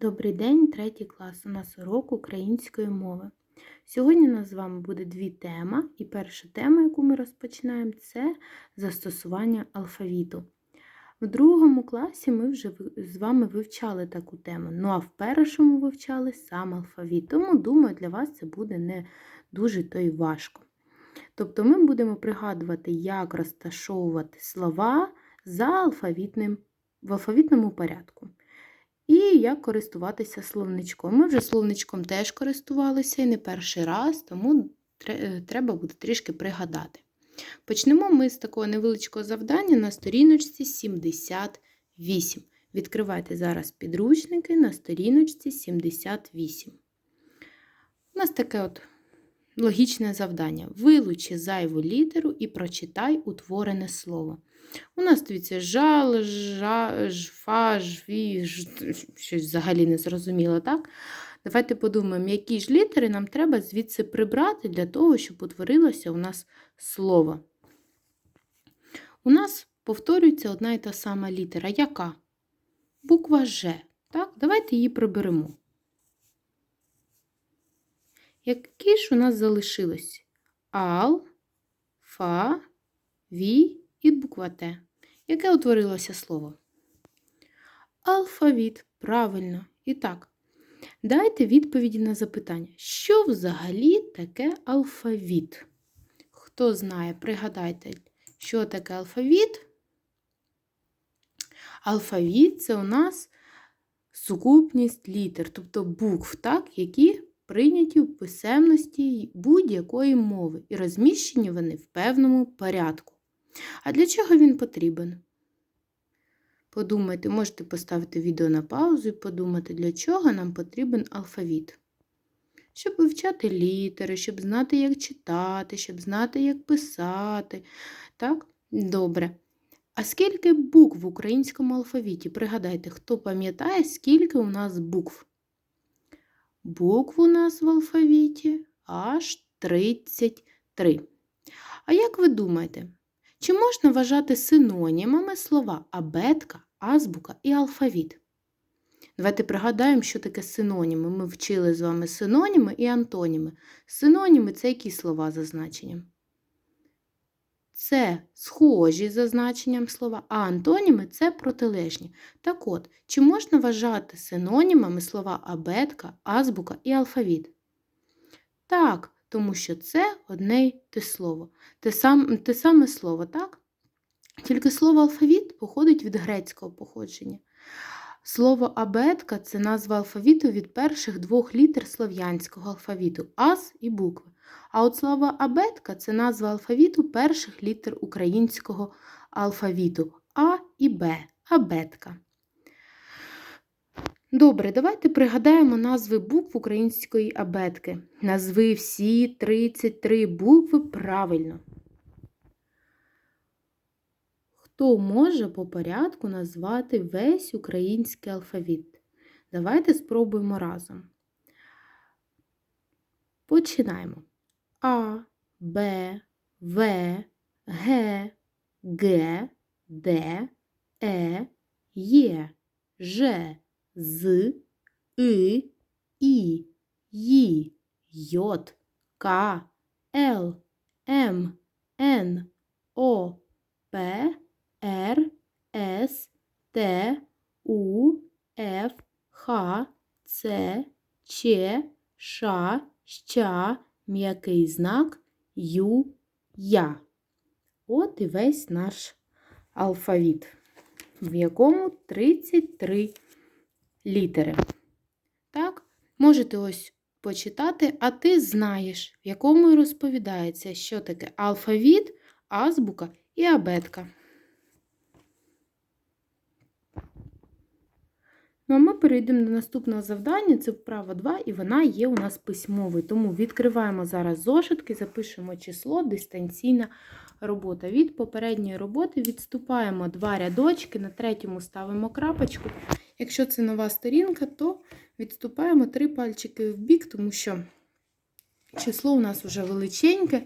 Добрий день, третій клас. У нас урок української мови. Сьогодні у нас з вами буде дві теми. І перша тема, яку ми розпочинаємо, це застосування алфавіту. В другому класі ми вже з вами вивчали таку тему. Ну а в першому вивчали сам алфавіт. Тому, думаю, для вас це буде не дуже то й важко. Тобто ми будемо пригадувати, як розташовувати слова за алфавітним, в алфавітному порядку. І як користуватися словничком. Ми вже словничком теж користувалися і не перший раз, тому е, треба буде трішки пригадати. Почнемо ми з такого невеличкого завдання на сторіночці 78. Відкривайте зараз підручники на сторіночці 78. У нас таке от логічне завдання. Вилучи зайву літеру і прочитай утворене слово. У нас дивіться жал, жа, жфа, жві, ж, щось взагалі не зрозуміло, так? Давайте подумаємо, які ж літери нам треба звідси прибрати для того, щоб утворилося у нас слово. У нас повторюється одна і та сама літера. Яка? Буква Ж. Так? Давайте її приберемо. Які ж у нас залишилось? Ал, Фа, Ві і буква Т. Яке утворилося слово? Алфавіт. Правильно. І так, дайте відповіді на запитання. Що взагалі таке алфавіт? Хто знає, пригадайте, що таке алфавіт? Алфавіт це у нас сукупність літер, тобто букв, так, які прийняті в писемності будь-якої мови, і розміщені вони в певному порядку. А для чого він потрібен? Подумайте, можете поставити відео на паузу і подумати, для чого нам потрібен алфавіт. Щоб вивчати літери, щоб знати, як читати, щоб знати, як писати. Так? Добре. А скільки букв в українському алфавіті? Пригадайте, хто пам'ятає, скільки у нас букв? Букв у нас в алфавіті аж 33. А як ви думаєте, чи можна вважати синонімами слова абетка, азбука і алфавіт? Давайте пригадаємо, що таке синоніми. Ми вчили з вами синоніми і антоніми. Синоніми це які слова за значенням? Це схожі за значенням слова, а антоніми це протилежні. Так от, чи можна вважати синонімами слова абетка, азбука і алфавіт? Так, тому що це одне й те слово. Те, сам, те саме слово, так? Тільки слово алфавіт походить від грецького походження. Слово абетка це назва алфавіту від перших двох літер слов'янського алфавіту аз і букви. А от слово абетка це назва алфавіту перших літер українського алфавіту А і Б. Абетка. Добре, давайте пригадаємо назви букв української абетки. Назви всі 33 букви правильно. Хто може по порядку назвати весь український алфавіт? Давайте спробуємо разом. Починаємо. А, Б, В, Г, Г, Д, Е, Є, Ж, З, И, І, Ї, Йот, К, Л, М, Н, О, П, Р, С, Т, У, Ф, Х, Ц, Ч, Ш, Щ, м'який знак Ю, Я. От і весь наш алфавіт, в якому 33 літери. Так, можете ось почитати, а ти знаєш, в якому розповідається, що таке алфавіт, азбука і абетка. Ну, а ми перейдемо до наступного завдання. Це вправа 2, і вона є у нас письмовою. Тому відкриваємо зараз зошитки, запишемо число, дистанційна робота. Від попередньої роботи відступаємо два рядочки, на третьому ставимо крапочку. Якщо це нова сторінка, то відступаємо три пальчики в бік, тому що число у нас вже величеньке,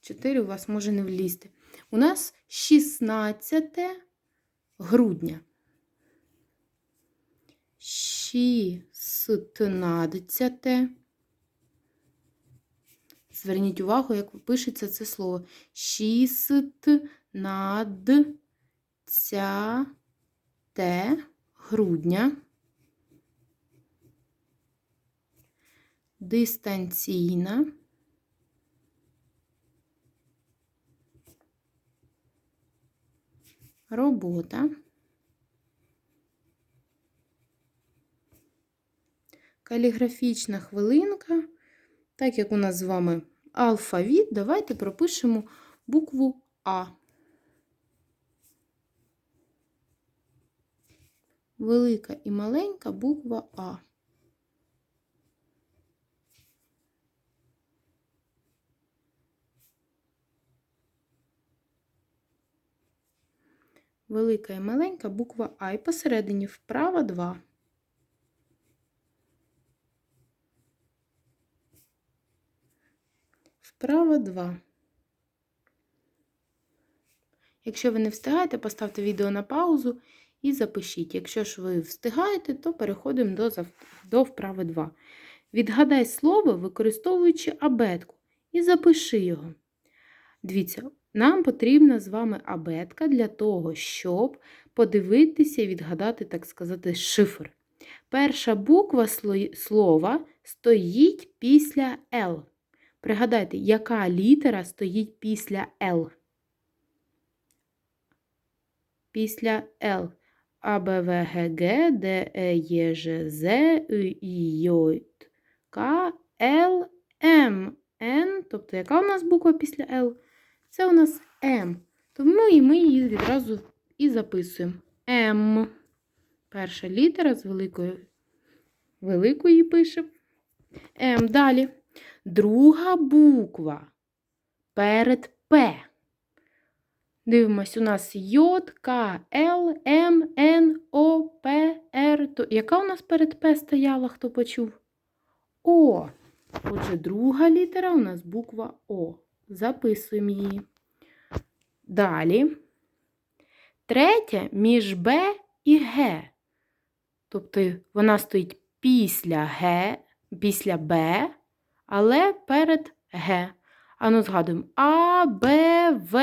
4 у вас може не влізти. У нас 16 грудня. Шістнадцяте. Зверніть увагу, як пишеться це слово. Шістнадцяте грудня. Дистанційна. Робота. Каліграфічна хвилинка. Так як у нас з вами алфавіт, давайте пропишемо букву А. Велика і маленька буква А. Велика і маленька буква А. І посередині вправо 2. Вправо 2. Якщо ви не встигаєте, поставте відео на паузу і запишіть. Якщо ж ви встигаєте, то переходимо до, до вправи 2. Відгадай слово, використовуючи абетку, і запиши його. Дивіться, нам потрібна з вами абетка для того, щоб подивитися і відгадати, так сказати, шифр. Перша буква слова стоїть після Л. Пригадайте, яка літера стоїть після Л? Після Л. А, Б, В, Г, Г, Д, Е, Є, Ж, З, І, І, Й, К, Л, М, Н. Тобто, яка у нас буква після Л? Це у нас М. Тому і ми її відразу і записуємо. М. Перша літера з великої великої пишемо. М. Далі. Друга буква перед П. Дивимось, у нас J, К, Л, М, Н, О, П, Р. То яка у нас перед П стояла, хто почув? О. Отже, друга літера у нас буква О. Записуємо її. Далі. Третя між Б і Г. Тобто вона стоїть після Г, після Б, але перед Г. Ану, згадуємо А, Б, В,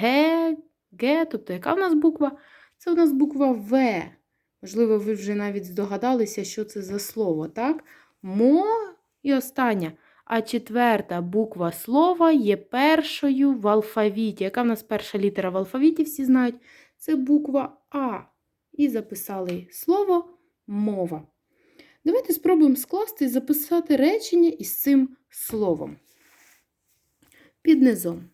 Г, Г. Тобто, яка в нас буква? Це у нас буква В. Можливо, ви вже навіть здогадалися, що це за слово, так? Мо і остання. А четверта буква слова є першою в алфавіті. Яка в нас перша літера в алфавіті, всі знають? Це буква А. І записали слово мова. Давайте спробуємо скласти і записати речення із цим словом. Під низом.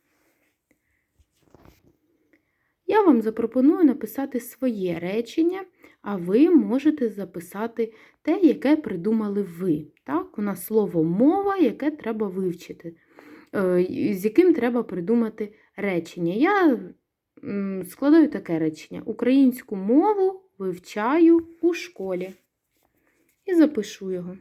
Я вам запропоную написати своє речення, а ви можете записати те, яке придумали ви. Так, У нас слово мова, яке треба вивчити, е, з яким треба придумати речення. Я складаю таке речення: Українську мову вивчаю у школі. І запишу його.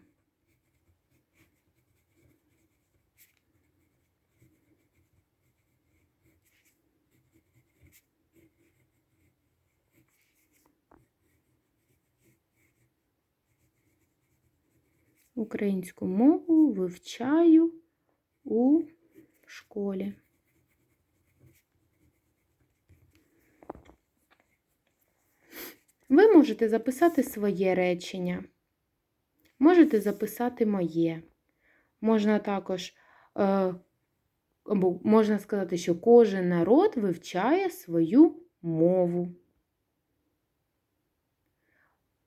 Українську мову вивчаю у школі. Ви можете записати своє речення, можете записати моє. Можна також, е, можна сказати, що кожен народ вивчає свою мову.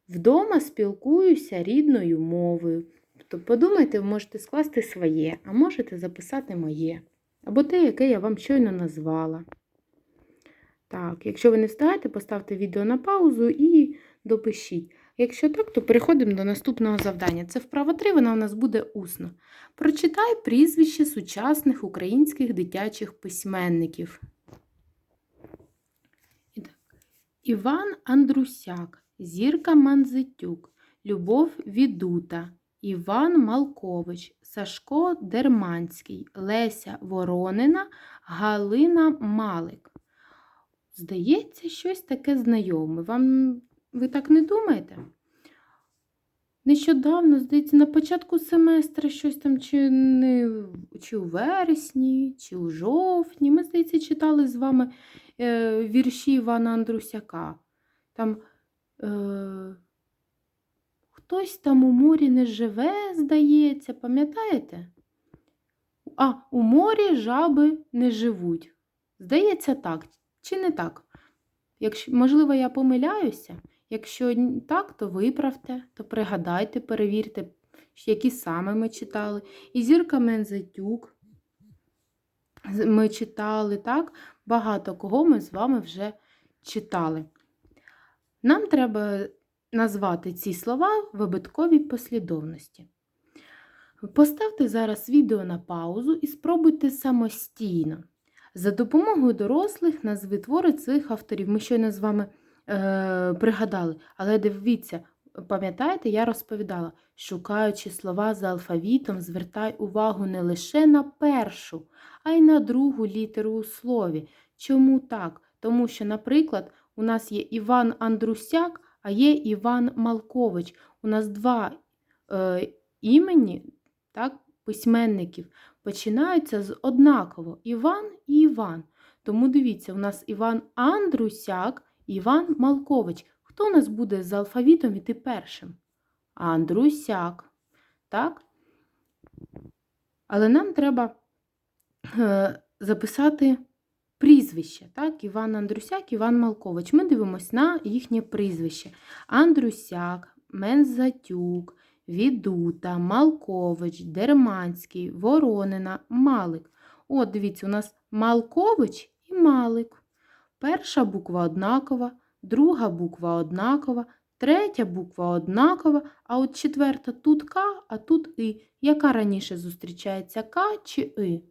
Вдома спілкуюся рідною мовою. Тобто, подумайте, ви можете скласти своє, а можете записати моє. Або те, яке я вам щойно назвала. Так, якщо ви не встигаєте, поставте відео на паузу і допишіть. Якщо так, то переходимо до наступного завдання. Це вправа 3, вона у нас буде усно. Прочитай прізвище сучасних українських дитячих письменників. Іван Андрусяк, Зірка Манзитюк, Любов Відута, Іван Малкович, Сашко Дерманський, Леся Воронина, Галина Малик. Здається, щось таке знайоме. Вам ви так не думаєте? нещодавно, здається, на початку семестра щось там, чи не чи у вересні, чи у жовтні. Ми, здається, читали з вами е, вірші Івана Андрусяка. Там е, хтось там у морі не живе, здається, пам'ятаєте? А, у морі жаби не живуть. Здається, так. Чи не так? Якщо, можливо, я помиляюся. Якщо так, то виправте, то пригадайте, перевірте, які саме ми читали. І зірка Мензатюк з- ми читали, так? Багато кого ми з вами вже читали. Нам треба назвати ці слова в обидковій послідовності. Поставте зараз відео на паузу і спробуйте самостійно. За допомогою дорослих назви твори цих авторів. Ми щойно з вами е, пригадали. Але дивіться, пам'ятаєте, я розповідала, шукаючи слова за алфавітом, звертай увагу не лише на першу, а й на другу літеру у слові. Чому так? Тому що, наприклад, у нас є Іван Андрусяк, а є Іван Малкович. У нас два е, імені, так, письменників починаються з однаково Іван і Іван. Тому дивіться, у нас Іван Андрусяк, Іван Малкович. Хто у нас буде з алфавітом іти першим? Андрусяк. Так? Але нам треба е, записати прізвище. Так? Іван Андрусяк, Іван Малкович. Ми дивимося на їхнє прізвище. Андрусяк, Мензатюк, Відута, Малкович, Дерманський, Воронина, Малик. От, дивіться, у нас Малкович і Малик. Перша буква однакова, друга буква однакова, третя буква однакова, а от четверта тут К, а тут И. Яка раніше зустрічається К чи И?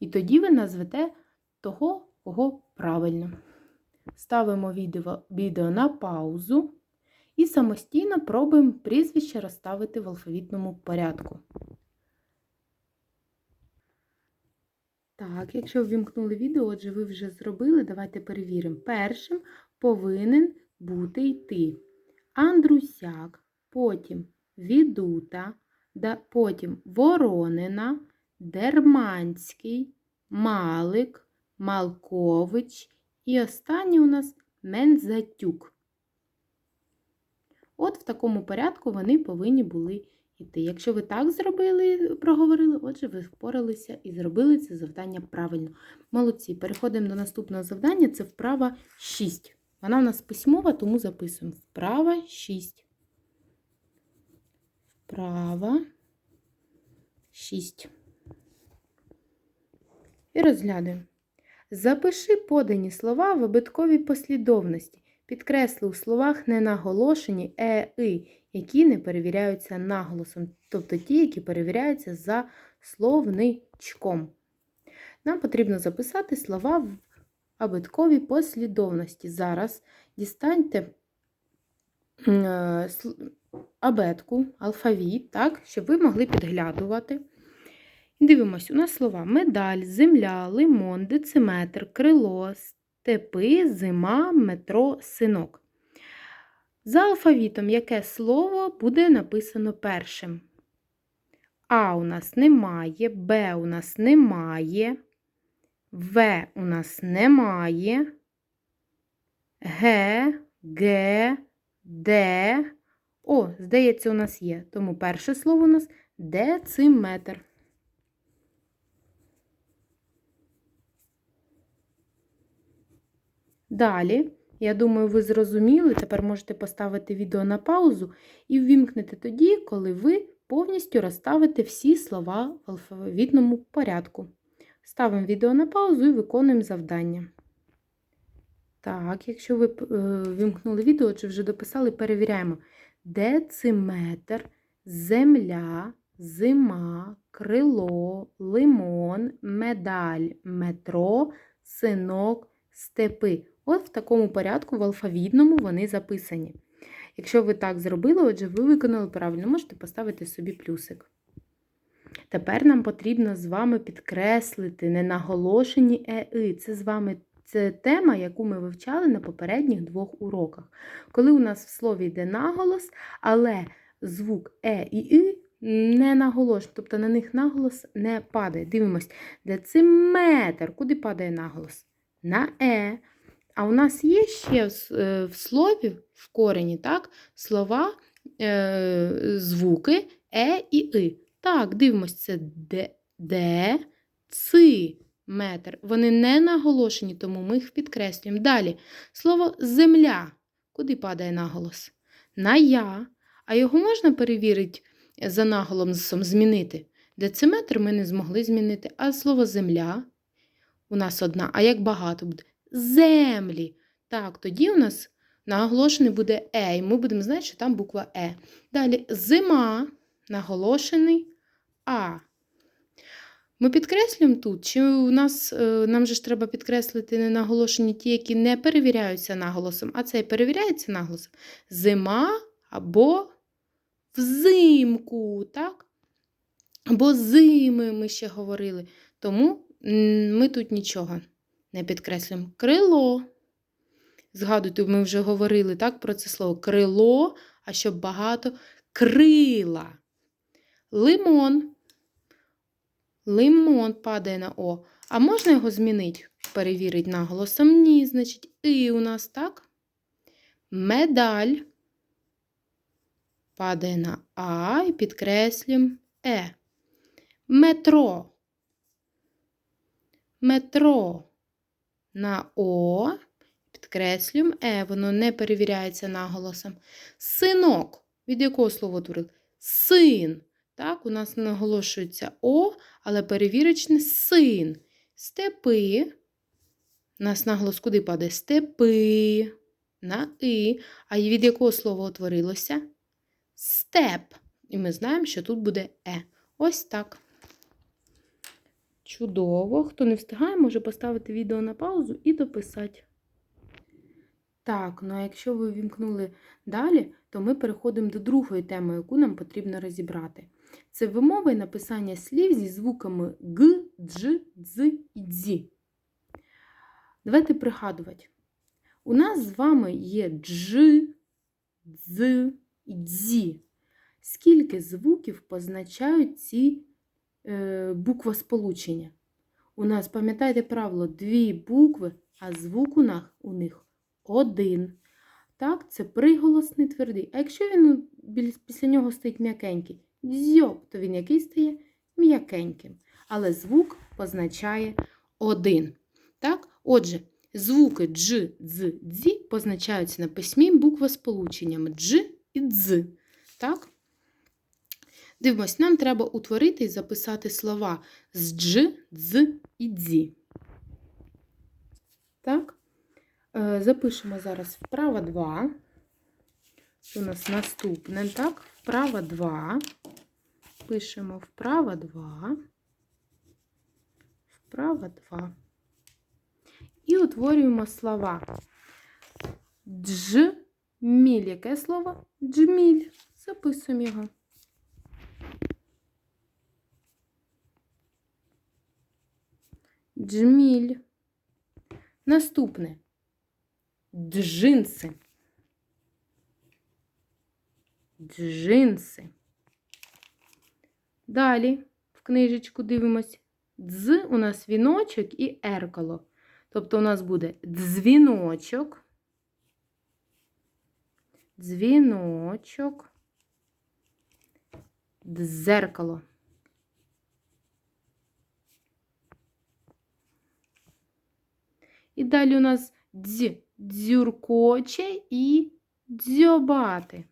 І тоді ви назвете того, кого правильно. Ставимо відео, відео на паузу і самостійно пробуємо прізвище розставити в алфавітному порядку. Так, якщо ввімкнули відео, отже, ви вже зробили, давайте перевіримо. Першим повинен бути йти Андрусяк, потім Відута, потім Воронина, Дерманський, Малик, Малкович і останній у нас Мензатюк. От в такому порядку вони повинні були йти. Якщо ви так зробили, проговорили, отже, ви впоралися і зробили це завдання правильно. Молодці. Переходимо до наступного завдання. Це вправа 6. Вона у нас письмова, тому записуємо. Вправа 6. Вправа 6. І розглянемо. Запиши подані слова в обидковій послідовності. Підкресли у словах ненаголошені е, и, які не перевіряються наголосом, тобто ті, які перевіряються за словничком. Нам потрібно записати слова в обидковій послідовності. Зараз дістаньте е, абетку, алфавіт, так, щоб ви могли підглядувати. Дивимось, у нас слова медаль, земля, лимон, дециметр, крило, степи, зима, метро, синок. За алфавітом яке слово буде написано першим? А у нас немає, Б у нас немає, В у нас немає, Г, Г, Д. О, здається, у нас є. Тому перше слово у нас дециметр. Далі, я думаю, ви зрозуміли, тепер можете поставити відео на паузу і ввімкнете тоді, коли ви повністю розставите всі слова в алфавітному порядку. Ставимо відео на паузу і виконуємо завдання. Так, якщо ви е, вімкнули відео чи вже дописали, перевіряємо. Дециметр, земля, зима, крило, лимон, медаль, метро, синок, степи. От в такому порядку в алфавітному вони записані. Якщо ви так зробили, отже, ви виконали правильно, можете поставити собі плюсик. Тепер нам потрібно з вами підкреслити ненаголошені е-и. Це з вами це тема, яку ми вивчали на попередніх двох уроках. Коли у нас в слові йде наголос, але звук Е і И не наголошені, тобто на них наголос не падає. Дивимось, дециметр. Куди падає наголос? На Е. А у нас є ще е, в слові, в корені, так, слова, е, звуки Е і И. Так, дивимось, це Д, Д, Ци, метр. Вони не наголошені, тому ми їх підкреслюємо. Далі слово земля. Куди падає наголос? На я. А його можна перевірити за наголосом змінити? Дециметр ми не змогли змінити, а слово земля у нас одна. А як багато буде? Землі. Так, тоді у нас наголошений буде Е, і ми будемо знати, що там буква Е. Далі зима, наголошений А. Ми підкреслюємо тут, чи у нас е, нам же ж треба підкреслити не наголошені ті, які не перевіряються наголосом, а цей перевіряється наголосом. Зима або взимку, так? Або зими ми ще говорили. Тому ми тут нічого не підкреслюємо. Крило. Згадуйте, ми вже говорили так, про це слово крило, а щоб багато крила. Лимон. Лимон падає на О. А можна його змінити? Перевірити наголосом? Ні, значить, І у нас так. Медаль падає на А і підкреслюємо Е. Метро. Метро на О. Підкреслюємо Е, воно не перевіряється наголосом. Синок. Від якого слова утворили? Син. Так, у нас наголошується О, але перевірочне син. Степи. У нас наголос куди падає? Степи. На И. А від якого слова утворилося? Степ. І ми знаємо, що тут буде Е. Ось так. Чудово. Хто не встигає, може поставити відео на паузу і дописати. Так, ну а якщо ви вімкнули далі, то ми переходимо до другої теми, яку нам потрібно розібрати. Це вимова і написання слів зі звуками Г, Дж, Дз і Дзі. Давайте пригадувати. У нас з вами є Дж, Дз і Дзі. Скільки звуків позначають ці е, буквосполучення? У нас, пам'ятаєте правило, дві букви, а звук у них, у них один. Так, це приголосний твердий. А якщо він після нього стоїть м'якенький, дзьоб, то він який стає м'якеньким. Але звук позначає один. Так? Отже, звуки дж, дз, дзі позначаються на письмі буквосполученнями дж і дз. Так? Дивимось, нам треба утворити і записати слова з дж, дз і дзі. Так? Е, запишемо зараз вправо 2. Це у нас наступне, так? Вправо 2. Пишемо вправо 2. Вправо 2. І утворюємо слова. Джміль. Яке слово? Джміль. Записуємо його. Джміль. Наступне джинси. Джинси. Далі в книжечку дивимось. Дз у нас віночок і еркало. Тобто у нас буде дзвіночок, дзвіночок, дзеркало. І далі у нас дз, дзюркоче і дзьобати.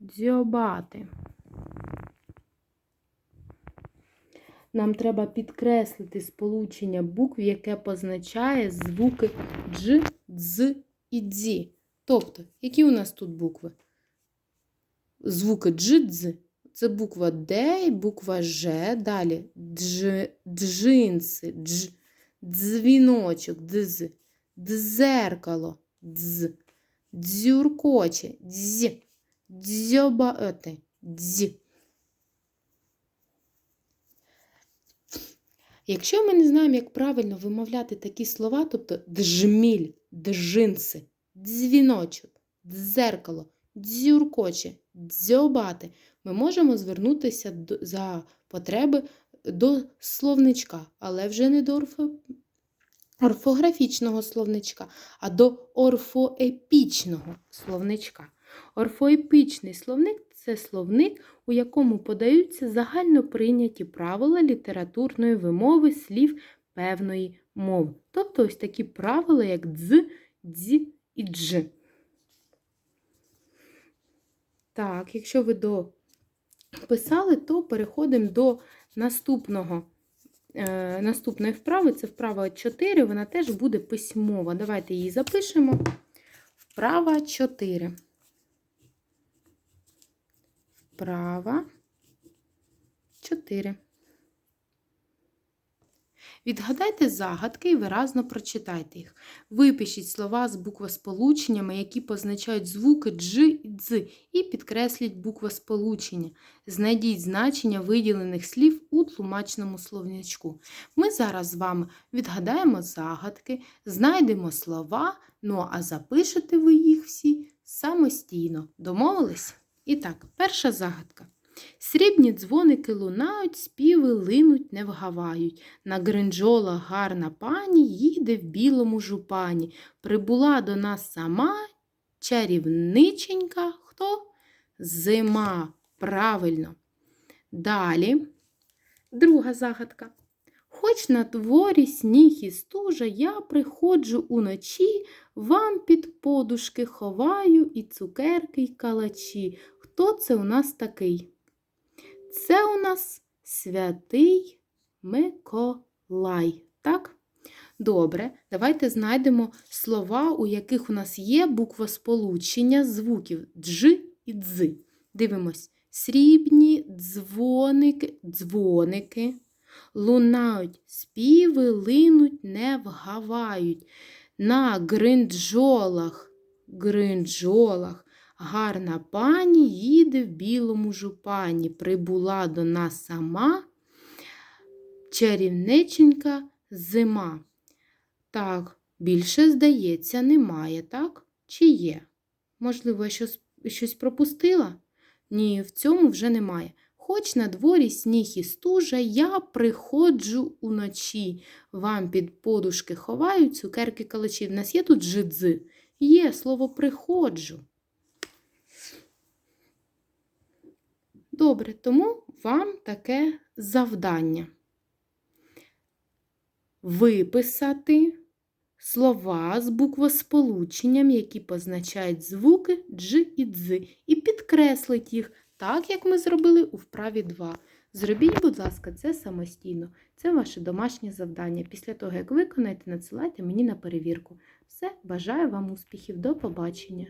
Дзьобати. Нам треба підкреслити сполучення букв, яке позначає звуки дж, дз і дзі. Тобто, які у нас тут букви? Звуки дж, дз. Це буква Д і буква Ж. Далі дж, джинси, дж, дзвіночок, дз, дзеркало, дз, дзюркоче, дз, дзьобати, дз. Якщо ми не знаємо, як правильно вимовляти такі слова, тобто джміль, джинси, дзвіночок, дзеркало, дзюркоче, дзьобати, ми можемо звернутися до- за потреби до словничка, але вже не до орфо... орфографічного словничка, а до орфоепічного словничка. Орфоепічний словник це словник, у якому подаються загально прийняті правила літературної вимови слів певної мови. Тобто ось такі правила, як дз, дз і дж. Так, якщо ви дописали, то переходимо до наступного, е, наступної вправи. Це вправа 4, вона теж буде письмова. Давайте її запишемо. Вправа 4. Вправа 4. Відгадайте загадки і виразно прочитайте їх. Випишіть слова з буквосполученнями, які позначають звуки дж і дз, і підкресліть буквосполучення. Знайдіть значення виділених слів у тлумачному словничку. Ми зараз з вами відгадаємо загадки, знайдемо слова, ну а запишете ви їх всі самостійно. Домовились? І так, перша загадка. Срібні дзвоники лунають, співи линуть, не вгавають. На гринджолах гарна пані їде в білому жупані. Прибула до нас сама чарівниченька. Хто? Зима. Правильно. Далі. Друга загадка. Хоч на дворі сніг і стужа, я приходжу уночі, вам під подушки ховаю і цукерки, й калачі. Хто це у нас такий? Це у нас святий Миколай. Так? Добре, давайте знайдемо слова, у яких у нас є буквосполучення звуків дж і дз. Дивимось. Срібні дзвоники, дзвоники, лунають, співи линуть, не вгавають. На гринджолах, гринджолах гарна пані їде в білому жупані. Прибула до нас сама чарівниченька зима. Так, більше, здається, немає, так? Чи є? Можливо, я щось, щось пропустила? Ні, в цьому вже немає. Хоч на дворі сніг і стужа, я приходжу уночі. Вам під подушки ховають цукерки калачі. В нас є тут жидзи? Є слово приходжу. Добре, тому вам таке завдання. Виписати слова з буквосполученням, які позначають звуки дж і дз, і підкреслить їх так, як ми зробили у вправі 2. Зробіть, будь ласка, це самостійно. Це ваше домашнє завдання. Після того, як виконаєте, надсилайте мені на перевірку. Все, бажаю вам успіхів. До побачення!